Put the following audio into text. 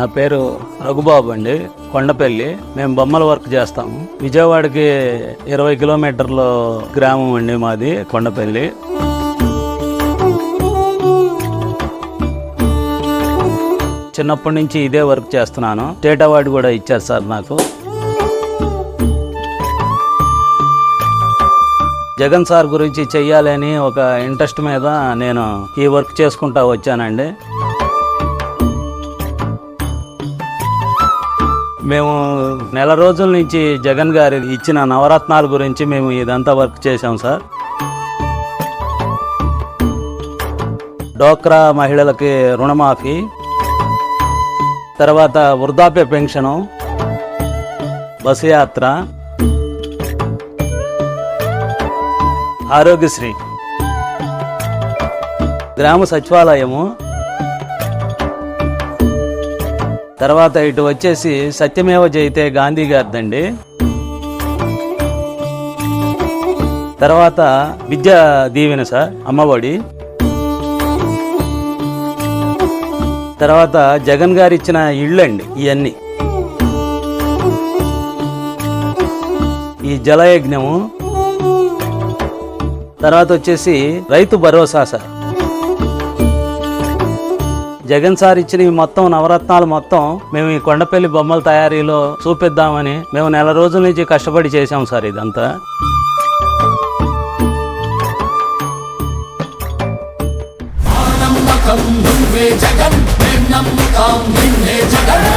నా పేరు రఘుబాబు అండి. కొండపల్లి. మేము బొమ్మల వర్క్ చేస్తాము. విజయవాడకి ఇరవై కిలోమీటర్ల గ్రామం అండి మాది కొండపల్లి. చిన్నప్పటి నుంచి ఇదే వర్క్ చేస్తున్నాను. స్టేట్ అవార్డు కూడా ఇచ్చారు సార్ నాకు. జగన్ సార్ గురించి చెయ్యాలని ఒక ఇంట్రెస్ట్ మీద నేను ఈ వర్క్ చేసుకుంటా వచ్చానండి. మేము నెల రోజుల నుంచి జగన్ గారి ఇచ్చిన నవరత్నాల గురించి మేము ఇదంతా వర్క్ చేశాం సార్. డోక్రా మహిళలకి రుణమాఫీ తర్వాత వృద్ధాప్య పెన్షను బస్సు యాత్ర ఆరోగ్యశ్రీ గ్రామ సచివాలయము తర్వాత ఇటు వచ్చేసి సత్యమేవ జయితే గాంధీ గారిదండి. తర్వాత విద్యా దీవెన సార్ అమ్మఒడి. తర్వాత జగన్ గారు ఇచ్చిన ఇళ్ళు అండి ఇవన్నీ ఈ జలయజ్ఞము. తర్వాత వచ్చేసి రైతు భరోసా సార్. జగన్ సార్ ఇచ్చిన ఈ మొత్తం నవరత్నాలు మొత్తం మేము ఈ కొండపల్లి బొమ్మల తయారీలో చూపిద్దామని మేము నెల రోజుల నుంచి కష్టపడి చేశాం సార్ ఇదంతా. జగన్ జగన్.